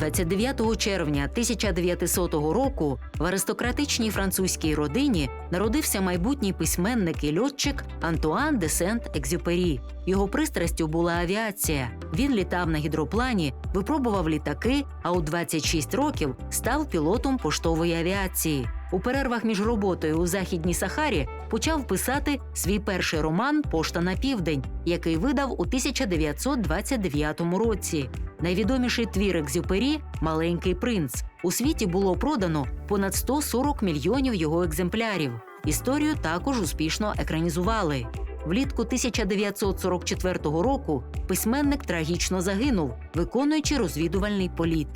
29 червня 1900 року в аристократичній французькій родині народився майбутній письменник і льотчик Антуан де Сент-Екзюпері. Його пристрастю була авіація. Він літав на гідроплані, випробував літаки, а у 26 років став пілотом поштової авіації. У перервах між роботою у західній Сахарі почав писати свій перший роман Пошта на південь, який видав у 1929 році. Найвідоміший твір Екзюпері Маленький принц. У світі було продано понад 140 мільйонів його екземплярів. Історію також успішно екранізували. Влітку 1944 року письменник трагічно загинув, виконуючи розвідувальний політ.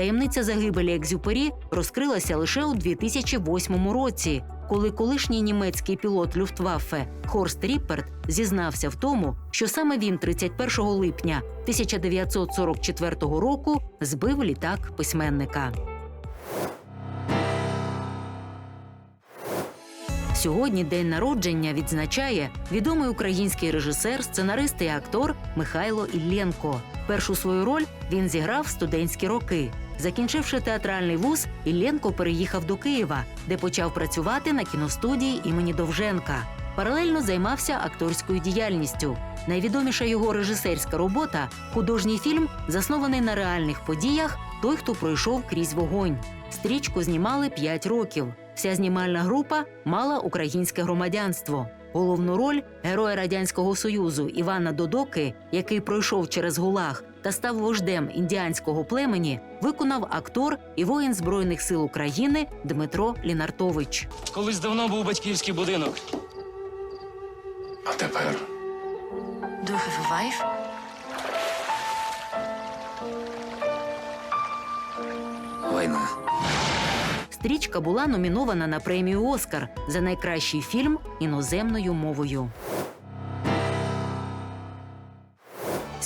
Таємниця загибелі Екзюпері розкрилася лише у 2008 році, коли колишній німецький пілот Люфтваффе Хорст Ріпперт зізнався в тому, що саме він 31 липня 1944 року збив літак письменника. Сьогодні день народження відзначає відомий український режисер, сценарист і актор Михайло Іллєнко. Першу свою роль він зіграв студентські роки. Закінчивши театральний вуз, Іллєнко переїхав до Києва, де почав працювати на кіностудії імені Довженка. Паралельно займався акторською діяльністю. Найвідоміша його режисерська робота художній фільм, заснований на реальних подіях Той, хто пройшов крізь вогонь. Стрічку знімали 5 років. Вся знімальна група мала українське громадянство. Головну роль героя радянського союзу Івана Додоки, який пройшов через Гулаг та став вождем індіанського племені, виконав актор і воїн збройних сил України Дмитро Лінартович. Колись давно був батьківський будинок. А тепер Do you have a wife? війна. Стрічка була номінована на премію Оскар за найкращий фільм іноземною мовою.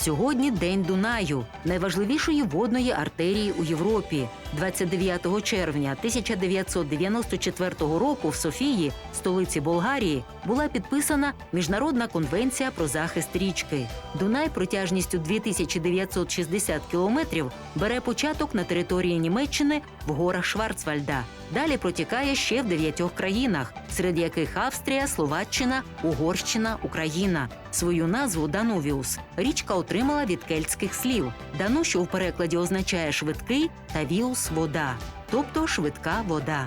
Сьогодні День Дунаю, найважливішої водної артерії у Європі. 29 червня 1994 року в Софії, столиці Болгарії, була підписана Міжнародна конвенція про захист річки. Дунай протяжністю 2960 кілометрів бере початок на території Німеччини в горах Шварцвальда. Далі протікає ще в дев'ятьох країнах, серед яких Австрія, Словаччина, Угорщина, Україна. Свою назву Данувіус річка отримала від кельтських слів. Дану, що в перекладі означає швидкий, та віус вода, тобто швидка вода.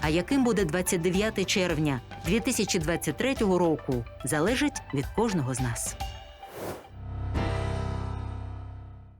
А яким буде 29 червня 2023 року, залежить від кожного з нас.